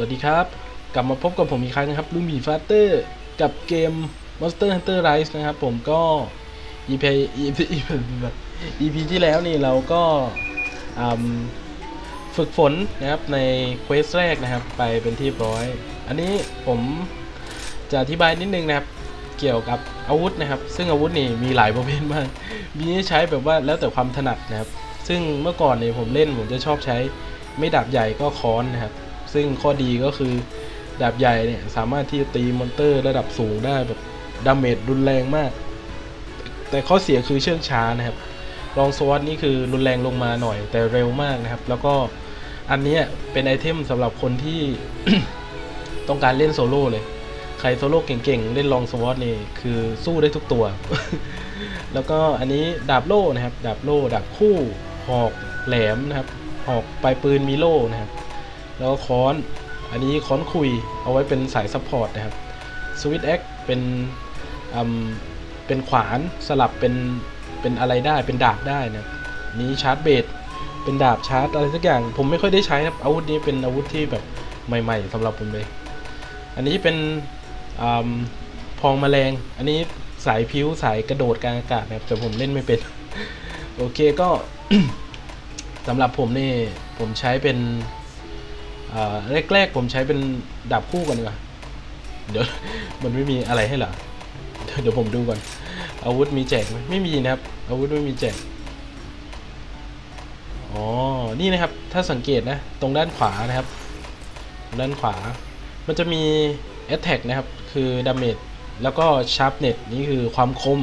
วัสดีครับ กลับมาพบกับผมอีกครั้งนะครับลุงหมีฟาเตอร์กับเกม Monster Hunter Rise นะครับ ผมก็ EP EP EP ที่แล้วนี่เราก็ฝึกฝนนะครับในเควสแรกนะครับ ไปเป็นที่ร้อย อันนี้ผมจะอธิบายนิดนึงนะครับ เกี่ยวกับอาวุธนะครับ ซึ่งอาวุธนี่มีหลายประเภทมาก มีใช้แบบว่าแล้วแต่ความถนัดนะครับ ซึ่งเมื่อก่อนเนี่ยผมเล่นผมจะชอบใช้ไม่ดาบใหญ่ก็ค้อนนะครับ ซึ่งข้อดีก็คือดาบใหญ่เนี่ยสามารถที่จะตีมอนเตอร์ระดับสูงได้แบบดาเมจรุนแรงมาก แต่ข้อเสียคือเชื่องช้านะครับลองสวอตนี่คือรุนแรงลงมาหน่อย แต่เร็วมากนะครับ แล้วก็อันนี้เป็นไอเทมสำหรับคนที่ต้องการเล่นโซโล่เลย ใครโซโล่เก่งๆ เล่นลองสวอตนี่คือสู้ได้ทุกตัว แล้วก็อันนี้ดาบโล่นะครับ ดาบโล่ดาบคู่หอกแหลมนะครับ หอกปลายปืนมีโล่นะครับ แล้วค้อน อันนี้ค้อนคุยเอาไว้เป็นสายซัพพอร์ตนะครับสวิตแอคเป็นเป็นขวานสลับเป็นเป็นอะไรได้เป็นดาบได้นะนี้ชาร์จเบสเป็นดาบชาร์จอะไรสักอย่าง ผมไม่ค่อยได้ใช้นะครับอาวุธนี้เป็นอาวุธที่แบบใหม่ ๆสำหรับผมเลย อันนี้เป็นอพองแมลง อันนี้สายพิ้วสายกระโดดกลางอากาศนะครับแต่ผมเล่นไม่เป็น โอเคก็สำหรับผมนี่ผมใช้เป็น แรกๆผมใช้เป็นดาบคู่ก่อนดีกว่าเดี๋ยวมันไม่มีอะไรให้เหรอเดี๋ยวเดี๋ยวผมดูก่อน อาวุธมีแจกไหมไม่มีนะครับ อาวุธไม่มีแจกอ๋อ นี่นะครับ ถ้าสังเกตนะ ตรงด้านขวานะครับ ด้านขวา มันจะมี attack นะครับ คือ damage แล้วก็ sharpness นี่คือความคม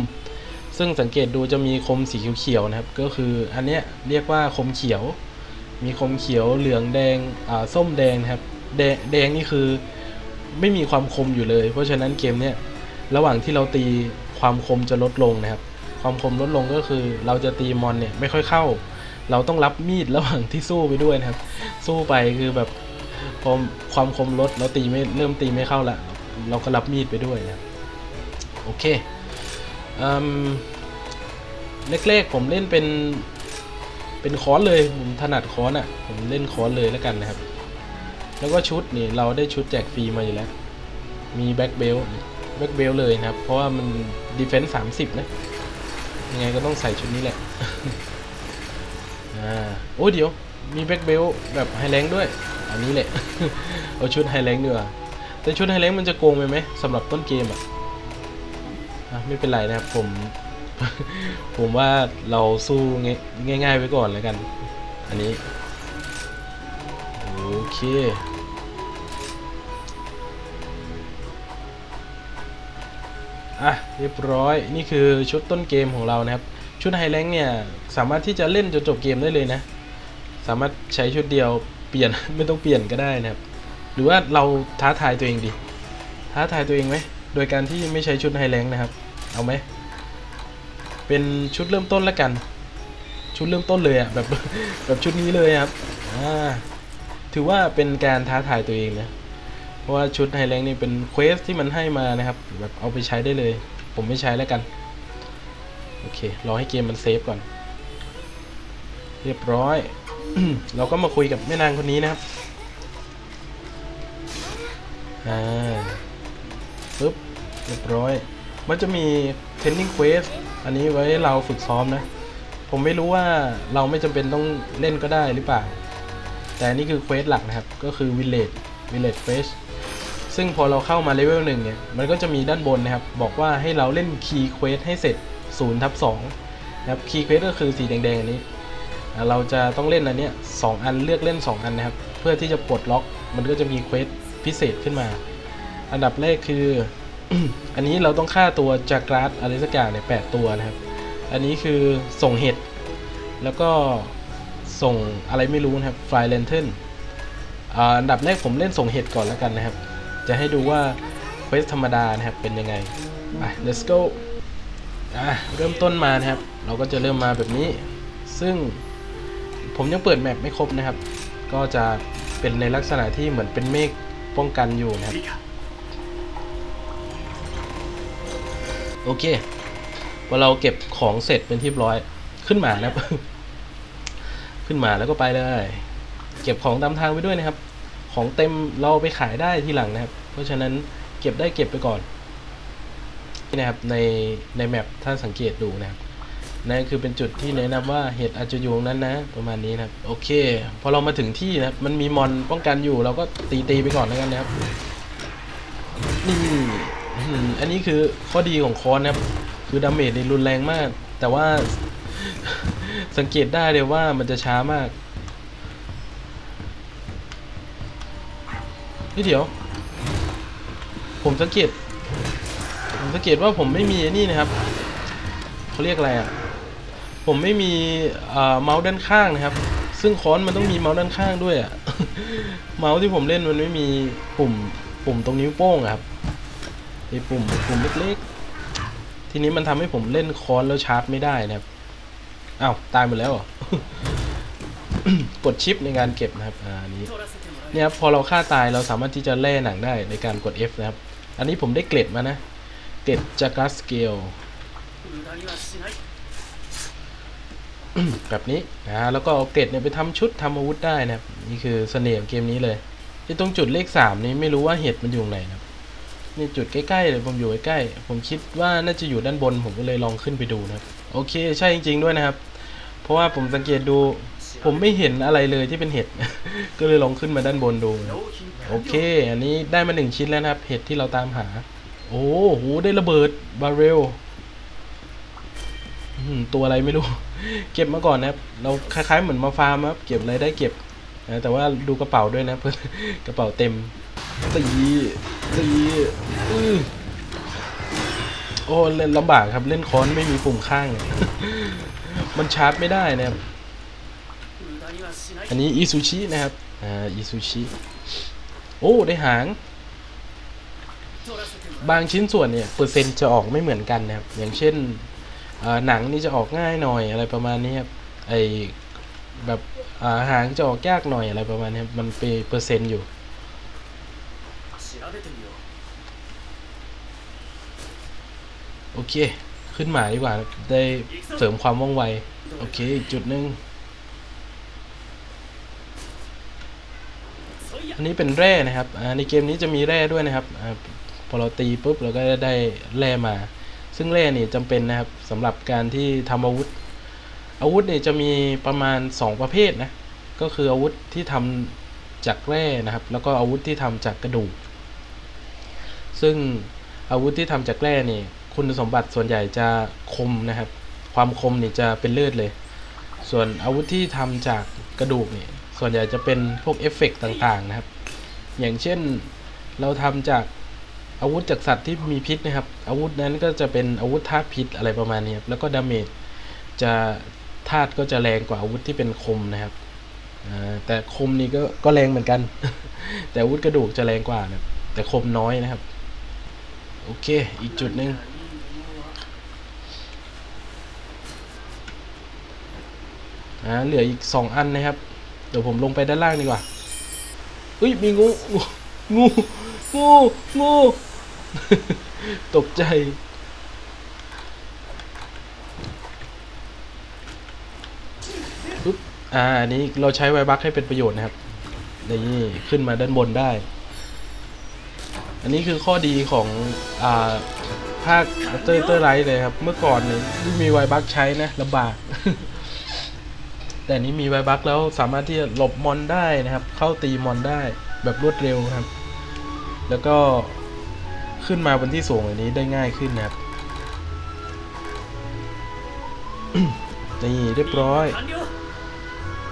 ซึ่งสังเกตดูจะมีคมสีเขียวๆนะครับ ก็คืออันเนี้ยเรียกว่าคมเขียว มีคมเขียวเหลืองแดงอ่าส้มแดงครับแดงแดงนี่คือไม่มีความคมอยู่เลย เพราะฉะนั้นเกมเนี้ยระหว่างที่เราตีความคมจะลดลงนะครับ ความคมลดลงก็คือเราจะตีมอนเนี่ยไม่ค่อยเข้า เราต้องรับมีดระหว่างที่สู้ไปด้วยนะครับ สู้ไปคือแบบพอความคมลดเราตีไม่เริ่มตีไม่เข้าละเราก็รับมีดไปด้วยนะโอเคอืมแรกๆผมเล่นเป็น เป็นคอนเลยผมถนัดคอนอะ่ะ ผมเล่นคอนเลยแล้วกันนะครับ แล้วก็ชุดนี่เราได้ชุดแจกฟรีมาอยู่แล้ว มีแบ็กเบลแบ็กเบลเลยนะครับ เพราะว่ามันดีเฟนส์สามสิบนะยังไงก็ต้องใส่ชุดนี้แหละอ่าโอ้เดี๋ยวมีแบ็กเบลแบบไฮแรงด้วย อันนี้แหละ เอาชุดไฮแรงดีกว่าแต่ชุดไฮแรงมันจะโกงไปไหมสำหรับต้นเกมอะอะไม่เป็นไรนะครับผม ผมว่าเราสู้ง่ายง่าย ๆ ไว้ก่อนแล้วกัน อันนี้ โอเคอะเรียบร้อยนี่คือชุดต้นเกมของเรานะครับ ชุดไฮแลงเนี่ย สามารถที่จะเล่นจนจบเกมได้เลยนะ สามารถใช้ชุดเดียวเปลี่ยน ไม่ต้องเปลี่ยนก็ได้นะครับ หรือว่าเราท้าทายตัวเองดิท้าทายตัวเองไหมโดยการที่ไม่ใช้ชุดไฮแลงนะครับ เอาไหม เป็นชุดเริ่มต้นแล้วกัน ชุดเริ่มต้นเลยอะแบบแบบชุดนี้เลยครับอ่าถือว่าเป็นการท้าทายตัวเองนะเพราะว่าชุดไฮแลงนี่เป็นเควสที่มันให้มานะครับแบบเอาไปใช้ได้เลย ผมไม่ใช้แล้วกันโอเครอให้เกมมันเซฟก่อน เรียบร้อย เราก็มาคุยกับแม่นางคนนี้นะครับอ่าปึ๊บเรียบร้อย มันจะมี training quest อันนี้ไว้เราฝึกซ้อมนะ ผมไม่รู้ว่าเราไม่จำเป็นต้องเล่นก็ได้หรือเปล่า แต่นี่คือเควสหลักนะครับ ก็คือ village village quest ซึ่งพอเราเข้ามาเลเวลหนึ่งเนี่ย มันก็จะมีด้านบนนะครับ บอกว่าให้เราเล่น key quest ให้เสร็จ0ทับ2นะครับ key quest ก็คือสีแดงๆอันนี้ เราจะต้องเล่นอันเนี้ยสองอันเลือกเล่น 2 อันนะครับ เพื่อที่จะปลดล็อก มันก็จะมีเควสพิเศษขึ้นมา อันดับแรกคือ อันนี้เราต้องฆ่าตัวจากราสอะไรสักอย่างเนี่ยแปดตัวนะครับ อันนี้คือส่งเห็ด แล้วก็ส่งอะไรไม่รู้นะครับไฟเลนเทนอันดับแรกผมเล่นส่งเห็ดก่อนแล้วกันนะครับ จะให้ดูว่าเควสธรรมดานะครับเป็นยังไงไป let's go อะเริ่มต้นมานะครับ เราก็จะเริ่มมาแบบนี้ ซึ่งผมยังเปิดแมปไม่ครบนะครับ ก็จะเป็นในลักษณะที่เหมือนเป็นเมฆป้องกันอยู่นะครับ โอเคพอเราเก็บของเสร็จเป็นที่เรียบร้อยขึ้นมานะครับ ขึ้นมาแล้วก็ไปเลย เก็บของตามทางไปด้วยนะครับ ของเต็มเราไปขายได้ทีหลังนะครับ เพราะฉะนั้นเก็บได้เก็บไปก่อนนี่นะครับในในแมปถ้าสังเกตดูนะครับนั่นคือเป็นจุดที่แนะนำว่าเห็ดอาจจะอยู่ตรงนั้นนะ ประมาณนี้นะครับ โอเค พอเรามาถึงที่นะครับ มันมีมอนป้องกันอยู่ เราก็ตีตีไปก่อนแล้วกันนะครับนี่ อันนี้คือข้อดีของคอนนะครับ คือดาเมจในรุนแรงมาก แต่ว่า สังเกตได้เลยว่ามันจะช้ามากนี่เดี๋ยว ผมสังเกต ผมสังเกตว่าผมไม่มีนี่นะครับเขาเรียกอะไรอะ ผมไม่มีเมาส์ด้านข้างนะครับ ซึ่งค้อนมันต้องมีเมาส์ด้านข้างด้วยอะ เมาส์ที่ผมเล่นมันไม่มีปุ่มปุ่มตรงนิ้วโป้งครับ ไอ้ปุ่มปุ่มเล็กๆ ทีนี้มันทำให้ผมเล่นค้อนแล้วชาร์จไม่ได้นะครับอ้าวตายหมดแล้วเหรอกดชิปในการเก็บนะครับอ่าอันนี้เนี่ยครับพอเราฆ่าตายเราสามารถที่จะแล่หนังได้ในการกด F นะครับ อันนี้ผมได้เกล็ดมานะ เกล็ดจากัสเกลแบบนี้นะแล้วก็เอาเกล็ดเนี่ยไปทำชุดทำอาวุธได้นะครับ นี่คือเสน่ห์ของเกมนี้เลย ที่ตรงจุดเลขสามนี้ไม่รู้ว่าเห็ดมันอยู่ไหนนะครับ นี่จุดใกล้ๆเลยผมอยู่ใกล้ๆผมคิดว่าน่าจะอยู่ด้านบน ผมก็เลยลองขึ้นไปดูนะโอเคใช่จริง ๆด้วยนะครับ เพราะว่าผมสังเกตดูผมไม่เห็นอะไรเลยที่เป็นเห็ด ก็เลยลองขึ้นมาด้านบนดู โอเค อันนี้ได้มาหนึ่งชิ้นแล้วนะครับ เห็ดที่เราตามหา โอ้โห ได้ระเบิดบาเรลตัวอะไรไม่รู้ เก็บมาก่อนนะครับ เราคล้ายๆเหมือนมาฟาร์มครับ เก็บอะไรได้เก็บ แต่ว่าดูกระเป๋าด้วยนะเพื่อนกระเป๋าเต็ม ตีตีอือโอ้เล่นลำบากครับเล่นค้อนไม่มีปุ่มข้างเนี่ยมันชาร์จไม่ได้นะครับ อันนี้อีซูชินะครับ อ่าอีซูชิโอ้ได้หาง บางชิ้นส่วนเนี่ยเปอร์เซ็นต์จะออกไม่เหมือนกันนะครับ อย่างเช่นหนังนี่จะออกง่ายหน่อยอะไรประมาณนี้ครับไอแบบอาหางจะออกยากหน่อยอะไรประมาณนี้มันเป็นเปอร์เซ็นต์อยู่ โอเค ขึ้นหมาดีกว่า ได้เสริมความว่องไว โอเค อีกจุดหนึ่งอันนี้เป็นแร่นะครับอ่าในเกมนี้จะมีแร่ด้วยนะครับอาพอเราตีปุ๊บเราก็ได้แร่มา ซึ่งแร่นี่จำเป็นนะครับสำหรับการที่ทำอาวุธ อาวุธเนี่ยจะมีประมาณ 2 ประเภทนะก็คืออาวุธที่ทำจากแร่นะครับ แล้วก็อาวุธที่ทำจากกระดูก ซึ่งอาวุธที่ทำจากแร่นี่ คุณสมบัติส่วนใหญ่จะคมนะครับ ความคมนี่จะเป็นเลือดเลย ส่วนอาวุธที่ทำจากกระดูกนี่ส่วนใหญ่จะเป็นพวกเอฟเฟกต์ต่างๆนะครับ อย่างเช่นเราทำจากอาวุธจากสัตว์ที่มีพิษนะครับ อาวุธนั้นก็จะเป็นอาวุธธาตุพิษอะไรประมาณนี้ครับแล้วก็ดาเมจจะธาตุก็จะแรงกว่าอาวุธที่เป็นคมนะครับแต่คมนี่ก็ก็แรงเหมือนกัน แต่อาวุธกระดูกจะแรงกว่านะแต่คมน้อยนะครับ โอเค อีกจุดหนึ่ง อ่าเหลืออีกสองอันนะครับ เดี๋ยวผมลงไปด้านล่างดีกว่าเฮ้ยมีงู งู งู งู ตกใจ ปึ๊บ อ่า อันนี้เราใช้ไวบักให้เป็นประโยชน์นะครับ นี่ขึ้นมาด้านบนได้ อันนี้คือข้อดีของ อ่า ภาคเตอร์เตอร์ไรเลยครับ เมื่อก่อนนี่ไม่มีไวบักใช้นะลำบาก แต่นี้มีไวบักแล้วสามารถที่จะหลบมอนได้นะครับ เข้าตีมอนได้แบบรวดเร็วครับ แล้วก็ขึ้นมาบนที่สูงอย่างนี้ได้ง่ายขึ้นนะครับนี่เรียบร้อย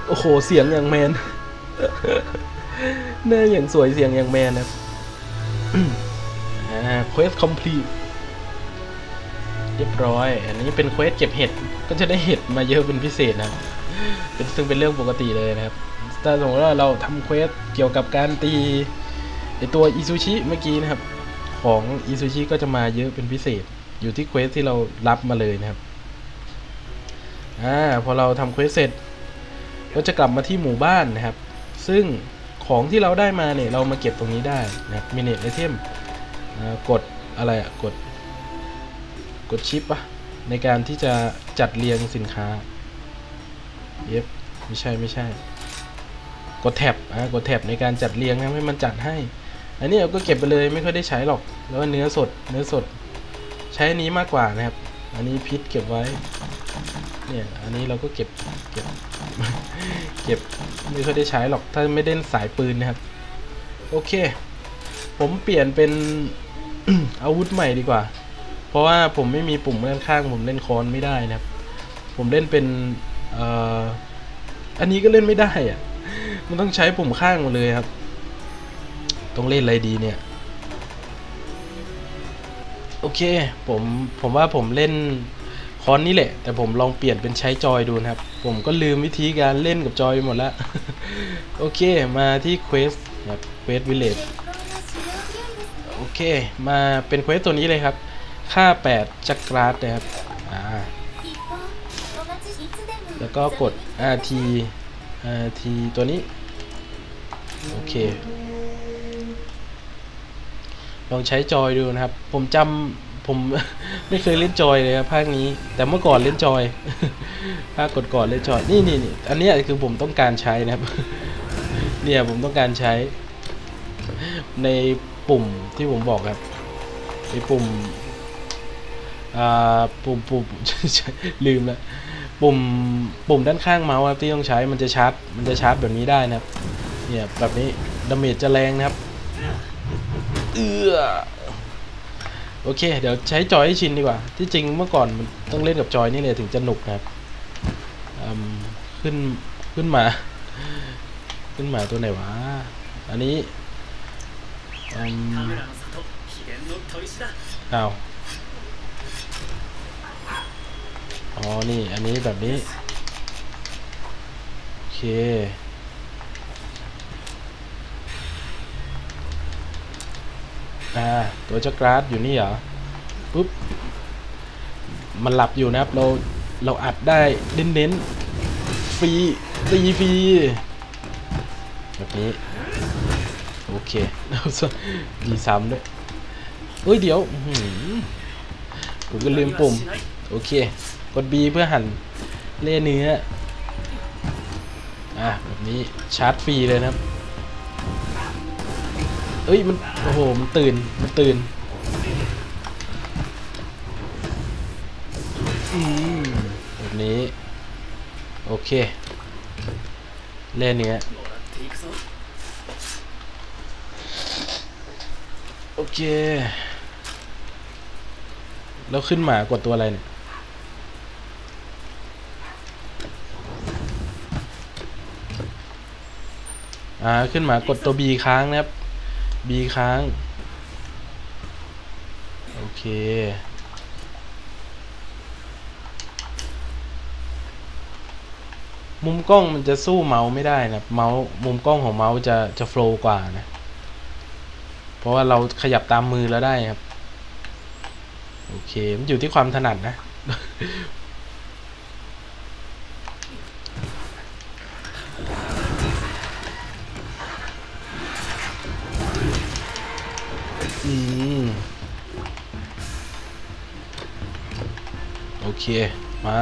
โอ้โห เสียงอย่างแมนหน้าอย่างสวยเสียงอย่างแมนนะครับอ่า quest complete เรียบร้อย อันนี้เป็นเควสเก็บเห็ด ก็จะได้เห็ดมาเยอะเป็นพิเศษนะครับ เป็นซึ่งเป็นเรื่องปกติเลยนะครับ ถ้าสมมติว่าเราทำเควสเกี่ยวกับการตีไอตัวอิซูชิเมื่อกี้นะครับ ของอิซูชิก็จะมาเยอะเป็นพิเศษ อยู่ที่เควสที่เรารับมาเลยนะครับ อ่า พอเราทำเควสเสร็จ ก็จะกลับมาที่หมู่บ้านนะครับ ซึ่งของที่เราได้มาเนี่ย เรามาเก็บตรงนี้ได้นะครับมินิไอเทมกดอะไรอะกด กดชิปอะในการที่จะจัดเรียงสินค้า เย็บไม่ใช่ไม่ใช่ กดแท็บอ่ากดแท็บในการจัดเรียงนะให้มันจัดให้ อันนี้เราก็เก็บไปเลยไม่ค่อยได้ใช้หรอก แล้วเนื้อสดเนื้อสด ใช้อันนี้มากกว่านะครับ อันนี้พิษเก็บไว้ เนี่ย อันนี้เราก็เก็บเก็บเก็บไม่ค่อยได้ใช้หรอกถ้าไม่ได้สายปืนนะครับ โอเค ผมเปลี่ยนเป็นอาวุธใหม่ดีกว่า เพราะว่าผมไม่มีปุ่มด้านข้างผมเล่นคอนไม่ได้นะครับ ผมเล่นเป็น อันนี้ก็เล่นไม่ได้อะมันต้องใช้ปุ่มข้างมดเลยครับ ต้องเล่นอะไรดีเนี่ย โอเค ผม ผมว่าผมเล่นคอนนี่แหละ แต่ผมลองเปลี่ยนเป็นใช้จอยดูนะครับ ผมก็ลืมวิธีการเล่นกับจอยไปหมดล้วโอเค มาที่เควสครับเควสวิลเลจโอเค มาเป็นเควสตัวนี้เลยครับ ค่า 8จักราดนะครับ แล้วก็กด RT RT ตัวนี้ โอเค ลองใช้จอยดูนะครับ ผมจำผมไม่เคยเล่นจอยเลยครับภาคนี้ แต่เมื่อก่อนเล่นจอย ภาคก่อนๆเล่นจอย นี่นี่นี่อันนี้คือผมต้องการใช้นะครับ เนี่ยผมต้องการใช้ ในปุ่มที่ผมบอกครับ ในปุ่ม อ่า ปุ่มปุ่มลืมแล้ว ปุ่มปุ่มด้านข้างเมาส์ครับที่ต้องใช้มันจะชาร์จมันจะชาร์จแบบนี้ได้นะครับเนี่ยแบบนี้ดาเมจจะแรงนะครับเอื้อโอเค เดี๋ยวใช้จอยให้ชินดีกว่า ที่จริงเมื่อก่อนมันต้องเล่นกับจอยนี่เลยถึงจะหนุกนะครับขึ้นขึ้นมา ขึ้นมาตัวไหนวะ อันนี้อ้าว อ๋อ นี่ อันนี้แบบนี้ โอเค อ่า ตัวจักราฟอยู่นี่เหรอ ปุ๊บ มันหลับอยู่นะครับ เรา เราอัดได้เน้นเน้นฟรีตีฟรี แบบนี้ โอเคแล้วสุดีซ้ำด้วยเฮ้ย เดี๋ยว ผมก็ลืมปุ่ม โอเค กด B เพื่อหั่นเล่เนื้อ อะแบบนี้ชาร์จฟรีเลยนะเอ้ยมันโอ้โหมันตื่นมันตื่นแบบนี้ โอเค เล่เนื้อโอเค แล้วขึ้นหมากดตัวอะไรเนี่ย อ่าขึ้นมากดตัว B ค้างนะครับ B ค้าง โอเค มุมกล้องมันจะสู้เมาส์ไม่ได้นะเมาส์มุมกล้องของเมาส์จะจะโฟล์กว่านะ เพราะว่าเราขยับตามมือแล้วได้ครับ โอเค มันอยู่ที่ความถนัดนะ คมา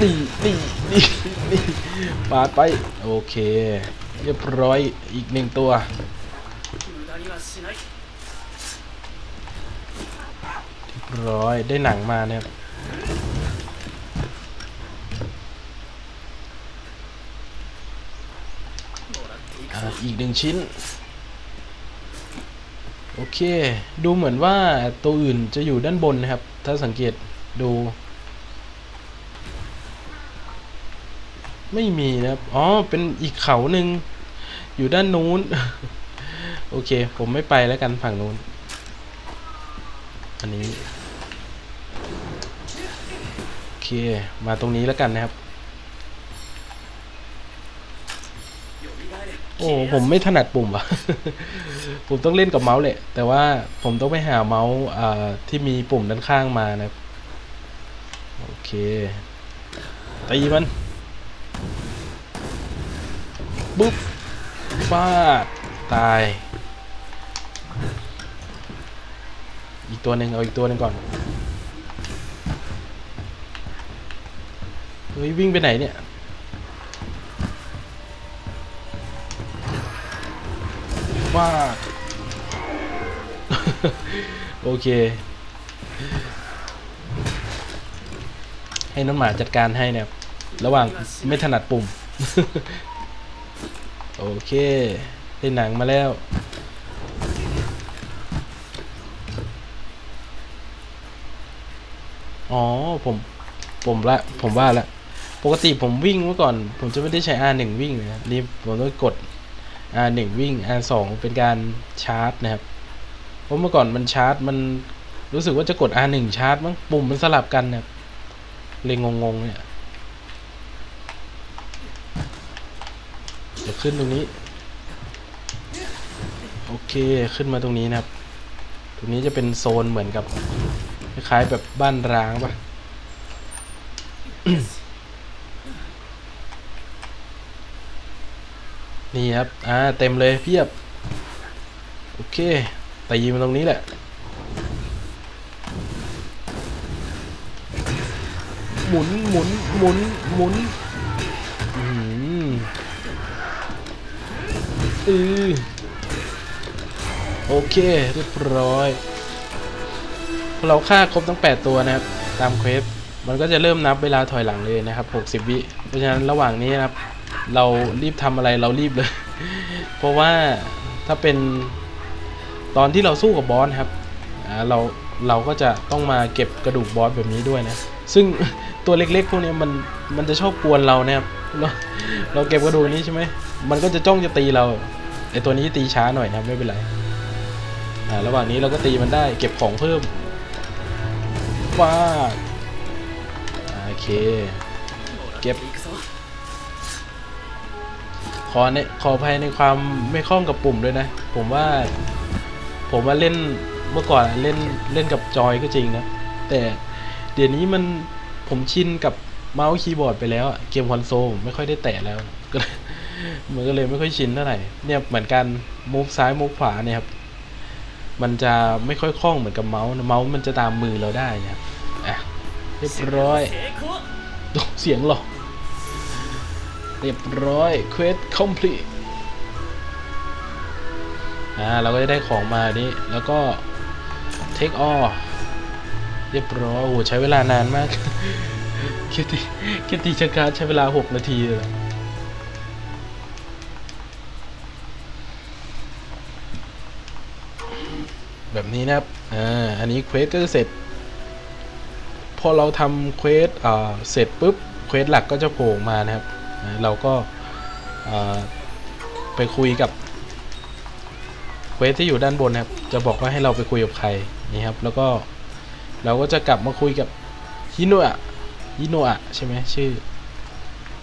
นี่นี่นี่นี่ปาไปโอเค เรียบร้อยอีกหนึ่งตัวเรียบร้อยได้หนังมาเนี่ยอีกหนึ่งชิ้น เค ดูเหมือนว่าตัวอื่นจะอยู่ด้านบนนะครับ ถ้าสังเกตดู ไม่มีนะครับ อ๋อ เป็นอีกเขาหนึ่งอยู่ด้านนู้น โอเค ผมไม่ไปแล้วกันฝั่งนู้น อันนี้ โอเค มาตรงนี้แล้วกันนะครับ โอ้ ผมไม่ถนัดปุ่มว่ะ ผมต้องเล่นกับเมาส์แหละ แต่ว่าผมต้องไปหาเมาส์ที่มีปุ่มด้านข้างมานะโอเคตีมันปุ๊บฟาดตาย อีกตัวหนึ่งเอาอีกตัวหนึ่งก่อนเฮ้ยวิ่งไปไหนเนี่ยว่า โอเค ให้น้องหมาจัดการให้นะครับ ระหว่างไม่ถนัดปุ่ม โอเค ได้หนังมาแล้ว อ๋อ ผมผมละ ผมว่าละ ปกติผมวิ่งเมื่อก่อน ผมจะไม่ได้ใช้ R1 วิ่งนะครับนี่ผมต้องกด R1 วิ่ง R2 เป็นการชาร์จนะครับ ราะเมื่อก่อนมันชาร์จมันรู้สึกว่าจะกด R1 ชาร์จมั้งปุ่มมันสลับกันเนะครับเลยงงๆเนี่ยเดี๋ยวขึ้นตรงนี้ โอเคขึ้นมาตรงนี้นะครับ ตรงนี้จะเป็นโซนเหมือนกับ คล้ายๆแบบบ้านร้างปะนี่ครับ อ่า เต็มเลยเพียบ โอเค ตีมันตรงนี้แหละ หมุนหมุนหมุนหมุนอืมอือโอเค เรียบร้อยพอเราฆ่าครบทั้ง 8 ตัวนะครับ ตามเควสมันก็จะเริ่มนับเวลาถอยหลังเลยนะครับ 60 วิ เพราะฉะนั้นระหว่างนี้นะครับ เรารีบทำอะไรเรารีบเลย เพราะว่าถ้าเป็น ตอนที่เราสู้กับบอสครับเราเราก็จะต้องมาเก็บกระดูกบอสแบบนี้ด้วยนะ ซึ่งตัวเล็กๆพวกนี้มันมันจะชอบกวนเรานะครับเราเราเก็บกระดูกนี้ใช่ไหมมันก็จะจ้องจะตีเราไอตัวนี้ตีช้าหน่อยนะไม่เป็นไรระหว่างนี้เราก็ตีมันได้เก็บของเพิ่มว้าโอเค เก็บ ขอในขอภัยในความไม่คล่องกับปุ่มด้วยนะ ผมว่า ผมว่าเล่นเมื่อก่อนเล่นเล่นกับจอยก็จริงนะ แต่เดี๋ยวนี้มันผมชินกับเมาส์คีย์บอร์ดไปแล้วอะเกมคอนโซลผมไม่ค่อยได้แตะแล้วก็เลยมันก็เลยไม่ค่อยชินเท่าไหร่เนี่ยเหมือนกันมูฟซ้ายมูฟขวาเนี่ยครับมันจะไม่ค่อยคล่องเหมือนกับเมาส์นะเมาส์มันจะตามมือเราได้นะครับอะเรียบร้อย成功โอ้เสียงหรอเรียบร้อยเควส complete อ่าเราก็จะได้ของมานี้แล้วก็ take all เรียบร้อยโอ้โหใช้เวลานานมากแค่ตีแค่ตีชการใช้เวลา 6 นาทีเลยแบบนี้นะครับ อ่า อันนี้เควสก็เสร็จ พอเราทำเควสอ่าเสร็จปุ๊บ เควสหลักก็จะโผล่มานะครับ เราก็อ่าไปคุยกับ ควสที่อยู่ด้านบนนะครับจะบอกว่าให้เราไปคุยกับใครนี่ครับ แล้วก็เราก็จะกลับมาคุยกับฮิโนะ ฮิโนะใช่ไหมชื่อ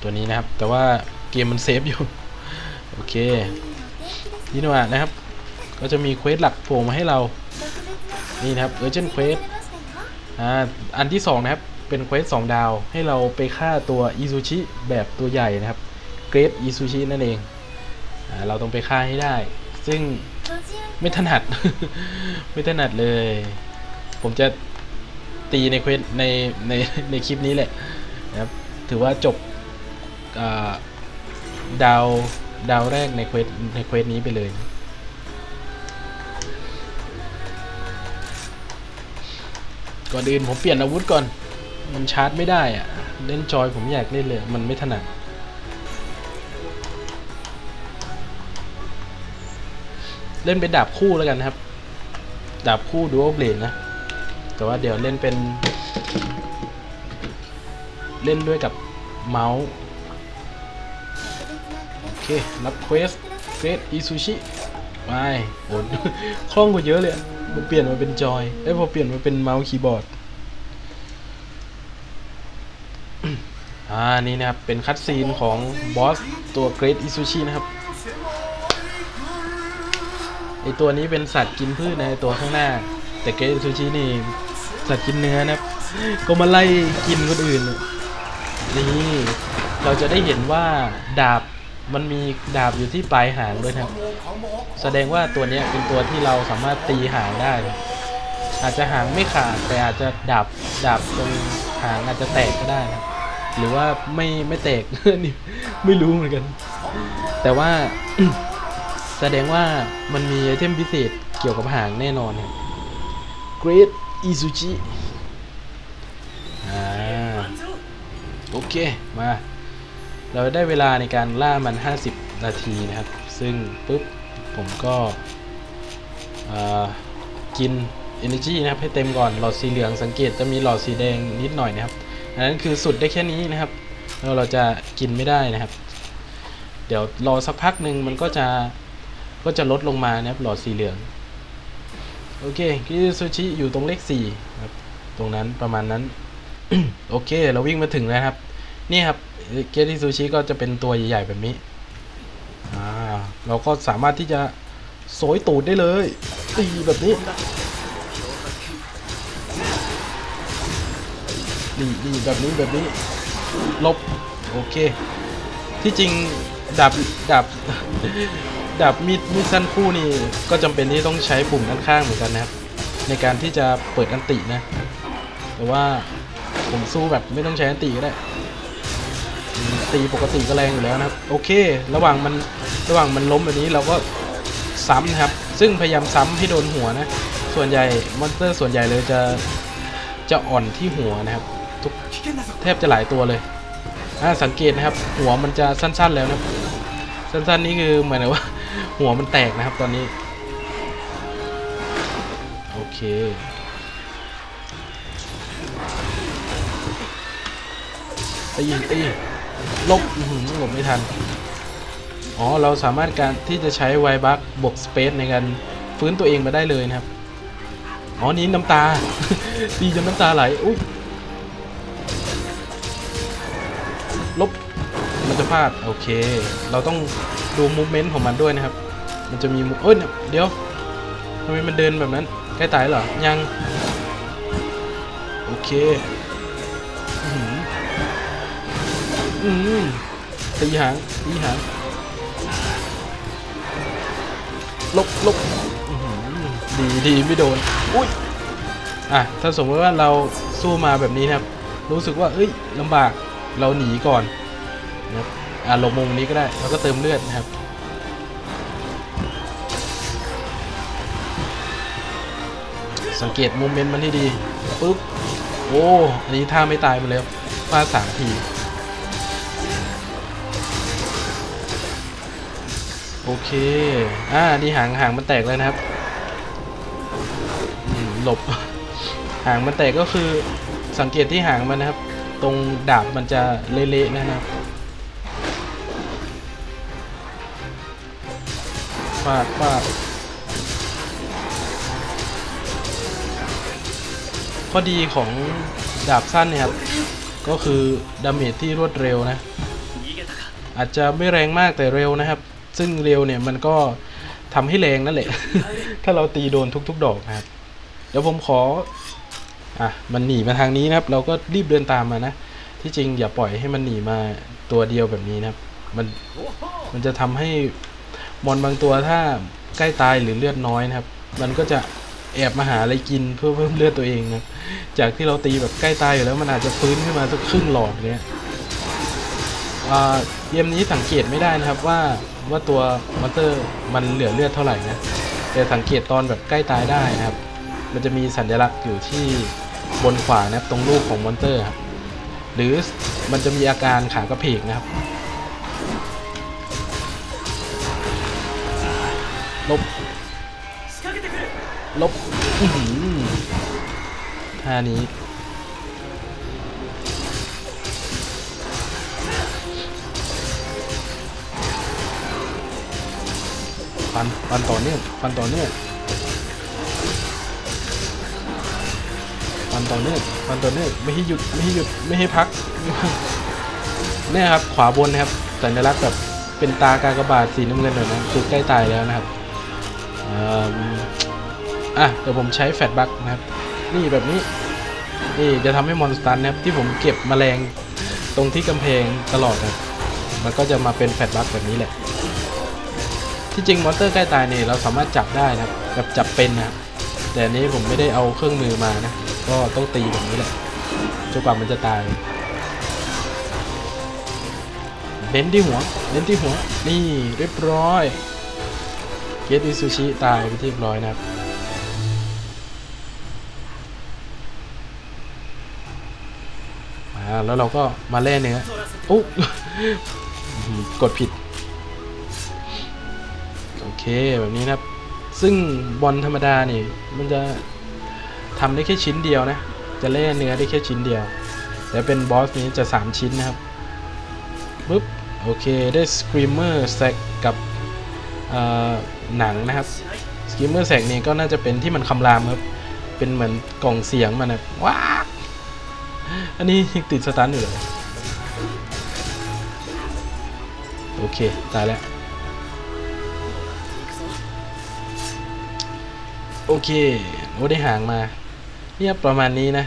ตัวนี้นะครับ แต่ว่าเกมมันเซฟอยู่ โอเคฮิโนะนะครับ ก็จะมีเควสหลักโผล่มาให้เรา นี่นะครับ Urgent Quest อ่าอันที่สองนะครับ เป็นเควสสองดาว ให้เราไปฆ่าตัวอีซูชิแบบตัวใหญ่นะครับ เกรดอีซูชินั่นเองอ่าเราต้องไปฆ่าให้ได้ ซึ่งไม่ถนัด ไม่ถนัดเลย ผมจะตีในเควสในในในคลิปนี้แหละนะครับ ถือว่าจบอ่าดาวดาวแรกในเควสในเควสนี้ไปเลยก่อนอื่นผมเปลี่ยนอาวุธก่อน มันชาร์จไม่ได้อะเล่นจอยผมอยากเล่นเลย มันไม่ถนัด เล่นเป็นดาบคู่แล้วกันครับ ดาบคู่ดูโอเบลดนะ แต่ว่าเดี๋ยวเล่นเป็น เล่นด้วยกับเมาส์ โอเค รับเควสเฟสอิซูชิไปโหคล่องกว่าเยอะเลยมันเปลี่ยนมาเป็นจอยเอ้ยพอเปลี่ยนมาเป็นเมาส์คีย์บอร์ดอ่านี่นะครับ เป็นคัตซีนของบอสตัวเกรดอิซูชินะครับ อตัวนี้เป็นสัตว์กินพืชในตัวข้างหน้า แต่เกซูชินี่สัตว์กินเนื้อนะครับก็มาไล่กินคนอื่นนี่เราจะได้เห็นว่าดาบมันมีดาบอยู่ที่ปลายหางด้วยนะครับ แสดงว่าตัวนี้เป็นตัวที่เราสามารถตีหางได้ อาจจะหางไม่ขาดแต่อาจจะดาบดาบตรงหางอาจจะแตกก็ได้นะหรือว่าไม่ไม่แตกนี่ไม่รู้เหมือนกัน แต่ว่า แสดงว่ามันมีไอเทมพิเศษเกี่ยวกับหางแน่นอนครับ Great Izuchi อ่า班長โอเค มา เราได้เวลาในการล่ามัน 50 นาทีนะครับ ซึ่งปุ๊บ ผมก็อ่ากิน Energy นะครับ ให้เต็มก่อน หลอดสีเหลืองสังเกตจะมีหลอดสีแดงนิดหน่อยนะครับ อันนั้นคือสุดได้แค่นี้นะครับ แล้วเราจะกินไม่ได้นะครับ เดี๋ยวรอสักพักหนึ่งมันก็จะ ก็จะลดลงมานะครับหลอดสีเหลือง โอเคคิซูชิอยู่ตรงเลข4ครับตรงนั้นประมาณนั้น โอเค เราวิ่งมาถึงแล้วครับ นี่ครับเกติซูชิก็จะเป็นตัวใหญ่ๆแบบนี้อ่าเราก็สามารถที่จะโสยตูดได้เลยตีแบบนี้นี่นี่แบบนี้แบบนี้ลบ โอเค ที่จริงดาบดาบ ดาบมีดมีดสั้นคู่นี่ก็จำเป็นที่ต้องใช้ปุ่มด้านข้างเหมือนกันนะครับ ในการที่จะเปิดอันตินะ แต่ว่าผมสู้แบบไม่ต้องใช้อันติก็ได้ตีปกติก็แรงอยู่แล้วนะโอเค ระหว่างมันระหว่างมันล้มแบบนี้เราก็ซ้ำนะครับ ซึ่งพยายามซ้ำให้โดนหัวนะ ส่วนใหญ่มอนสเตอร์ส่วนใหญ่เลยจะจะอ่อนที่หัวนะครับ ทุกแทบจะหลายตัวเลยสังเกตนะครับ หัวมันจะสั้นๆแล้วนะสั้นๆนี้คือเหมือนว่า หัวมันแตกนะครับตอนนี้ โอเค ตีตีลบอื้อหือหลบไม่ทัน อ๋อ เราสามารถการที่จะใช้ไวบักบวกสเปซในการฟื้นตัวเองมาได้เลยนะครับ อ๋อ นี้น้ำตา ตีจนน้ำตาไหล อุ้ยลบมันจะพลาด โอเค เราต้องดูมูฟเมนต์ของมันด้วยนะครับ มันจะมีมุเอ้ยเดี๋ยวทำไมมันเดินแบบนั้นใกล้ตายเหรอ ยัง โอเคอืมตีหางตีหางลบลบดีดีไม่โดน อุ้ย อะ ถ้าสมมติว่าเราสู้มาแบบนี้นะครับ รู้สึกว่า เอ้ยลำบาก เราหนีก่อนนะครับอะหลบมุมนี้ก็ได้ แล้วก็เติมเลือดนะครับ เกตโมเมนต์มันให้ดีปุ๊บโอ้อันนี้ท่าไม่ตายไปแล้วฟาดสามทีโอเค อ่า นี่หางหางมันแตกแล้วนะครับ หลบ หางมันแตกก็คือสังเกตที่หางมันนะครับ ตรงดาบมันจะเละๆนะครับฟาดฟาด ข้อดีของดาบสั้นเนี่ยครับก็คือดาเมจที่รวดเร็วนะ อาจจะไม่แรงมากแต่เร็วนะครับ ซึ่งเร็วเนี่ยมันก็ทำให้แรงนั่นแหละ ถ้าเราตีโดนทุก ๆ ดอกนะครับ เดี๋ยวผมขออะมันหนีมาทางนี้นะครับ เราก็รีบเดินตามมานะ ที่จริงอย่าปล่อยให้มันหนีมาตัวเดียวแบบนี้นะครับ มันมันจะทำให้มอนบางตัวถ้าใกล้ตายหรือเลือดน้อยนะครับ มันก็จะ แอบมาหาอะไรกินเพื่อเพิ่มเลือดตัวเองนะจากที่เราตีแบบใกล้ตายอยู่แล้วมันอาจจะฟื้นขึ้นมาสักครึ่งหลอดเนี้ยเกมนี้สังเกตไม่ได้นะครับว่าว่าตัวมอนเตอร์มันเหลือเลือดเท่าไหร่นะแต่สังเกตตอนแบบใกล้ตายได้นะครับ มันจะมีสัญลักษณ์อยู่ที่บนขวานะครัตรงรูปของมอนเตอร์ครับหรือมันจะมีอาการขากระเพกนะครับลบ ลบท่านี้ ฟัน ฟันต่อเนื่องฟันต่อเนื่องฟันต่อเนื่องฟันต่อเนื่องไม่ให้หยุด ไม่ให้หยุด ไม่ให้พัก เนี่ยครับ ขวาบนนะครับ สัญลักษณ์แบบเป็นตากากบาทสีน้ำเงินหน่อยนะคือใกล้ตายแล้วนะครับ อะเดี๋ยวผมใช้แฟตบัคนะครับ นี่แบบนี้ นี่จะทำให้มอนสตันนะครับที่ผมเก็บมแมลงตรงที่กำแพงตลอดนะมันก็จะมาเป็นแฟตบัคแบบนี้แหละ ที่จริงมอนสเตอร์ใกล้ตายเนี่ยเราสามารถจับได้นะครับแบบจับเป็นนะครับแต่อันนี้ผมไม่ได้เอาเครื่องมือมานะ ก็ต้องตีแบบนี้แหละจนกว่ามันจะตายเน้นที่หัวเน้นที่หัว นี่เรียบร้อย เกตอิซูชิตายไปที่เรียบร้อยนะครับ แล้วเราก็มาแล่เนื้อโอ้กดผิด โอเคแบบนี้นะครับ ซึ่งบอลธรรมดานี่ มันจะทำได้แค่ชิ้นเดียวนะ จะแล่เนื้อได้แค่ชิ้นเดียว แต่เป็นบอสนี้จะ 3 ชิ้นนะครับปึ๊บโอเค ได้สครีมเมอร์แซกกับหนังนะครับสครีมเมอร์แซกนี่ก็น่าจะเป็นที่มันคำรามครับ เป็นเหมือนกล่องเสียงมันนะว้า อันนี้ยังติดสตันอยู่เลยโอเค ตายแล้ว โอเคโอ้ได้หางมาเนี่ยประมาณนี้นะ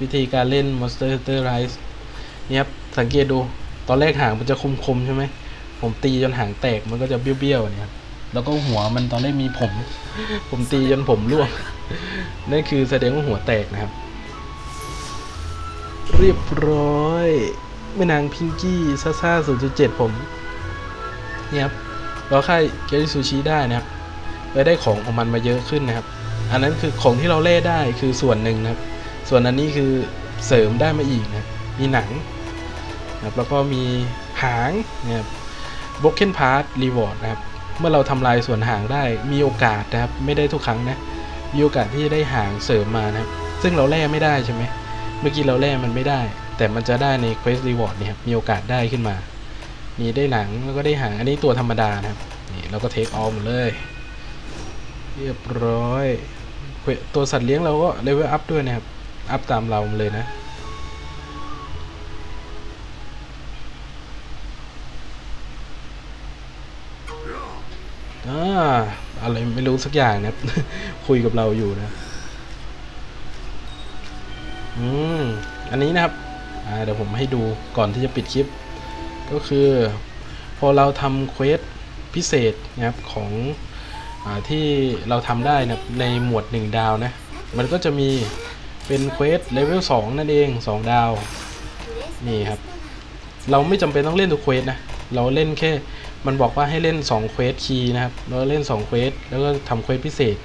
วิธีการเล่น Monster Hunter Rise เนี่ยครับสังเกตดูตอนแรกหางมันจะคมๆใช่ไหมผมตีจนหางแตกมันก็จะเบี้ยวๆเนี่ยแล้วก็หัวมันตอนแรกมีผม ผมตีจนผมร่วงนั่นคือแสดงว่าหัวแตกนะครับ เรียบร้อยแม่นางพิงกี้ซ่าซ่า0.7 ผมเนี่ยครับเราค่ายเกลิซูชิได้นะครับไปได้ของของมันมาเยอะขึ้นนะครับ อันนั้นคือของที่เราเล่ได้คือส่วนหนึ่งนะครับ ส่วนอันนี้คือเสริมได้มาอีกนะมีหนังนะครับแล้วก็มีหางนะครับ broken part reward นะครับ เมื่อเราทำลายส่วนหางได้มีโอกาสนะครับ ไม่ได้ทุกครั้งนะ มีโอกาสที่จะได้หางเสริมมานะครับ ซึ่งเราแล่ไม่ได้ใช่ไหม เมื่อกี้เราแล่มันไม่ได้ แต่มันจะได้ใน quest reward เนี่ยครับมีโอกาสได้ขึ้นมา นี่ได้หนังแล้วก็ได้หางอันนี้ตัวธรรมดานะครับ นี่เราก็เทคออฟหมดเลย เรียบร้อย ตัวสัตว์เลี้ยงเราก็เลเวลอัพด้วยนะครับ อัพตามเราเลยนะอ่าอะไรไม่รู้สักอย่างนะคุยกับเราอยู่นะ อืมอันนี้นะครับเดี๋ยวผมให้ดูก่อนที่จะปิดคลิป ก็คือ พอเราทำเควสพิเศษนะครับของอที่เราทำได้นะในหมวด 1 ดาวนะ มันก็จะมีเป็นเควสเลเวล2นั่นเอง 2 ดาว นี่ครับ เราไม่จำเป็นต้องเล่นทุกเควสนะ เราเล่นแค่ มันบอกว่าให้เล่น2เควสคีย์นะครับเราเล่น2เควสแล้วก็ทำเควสพิเศษ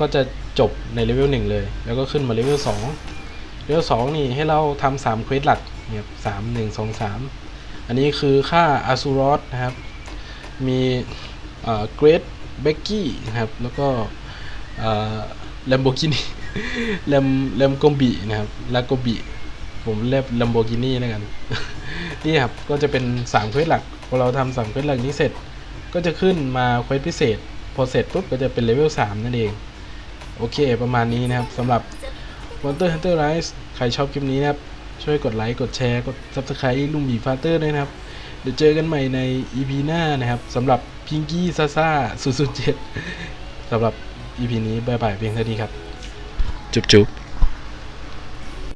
ก็จะจบในเลเวล1เลย แล้วก็ขึ้นมาเลเวล2 เลเวล2นี่ให้เราทำา3เควสหลักเนี่ยสามหนึ่งสองสามอันนี้คือค่าอาซูรอสนะครับ มีเกรดเบกกี้นะครับ แล้วก็แลมโบกินีแลมแลมโกบีนะครับลาโกบีผมเรียกลัมโบกินีแล้วกัน นี่ครับ ก็จะเป็น3เควสหลักพอเราทำสามเควสหลักนี้เสร็จ ก็จะขึ้นมาเควสพิเศษ พอเสร็จปุ๊บก็จะเป็นเลเวล3นั่นเอง โอเค ประมาณนี้นะครับสำหรับ Monster Hunter Rise ใครชอบคลิปนี้นะครับ ช่วยกดไลค์ กดแชร์ กด Subscribe ลุงบีฟาเตอร์ด้วยนะครับ เดี๋ยวเจอกันใหม่ใน EP หน้านะครับสำหรับพิงกี้ซ่าซ่า007สำหรับ EP นี้บายบายเพียงเท่านี้ครับ จุ๊บจุ๊บ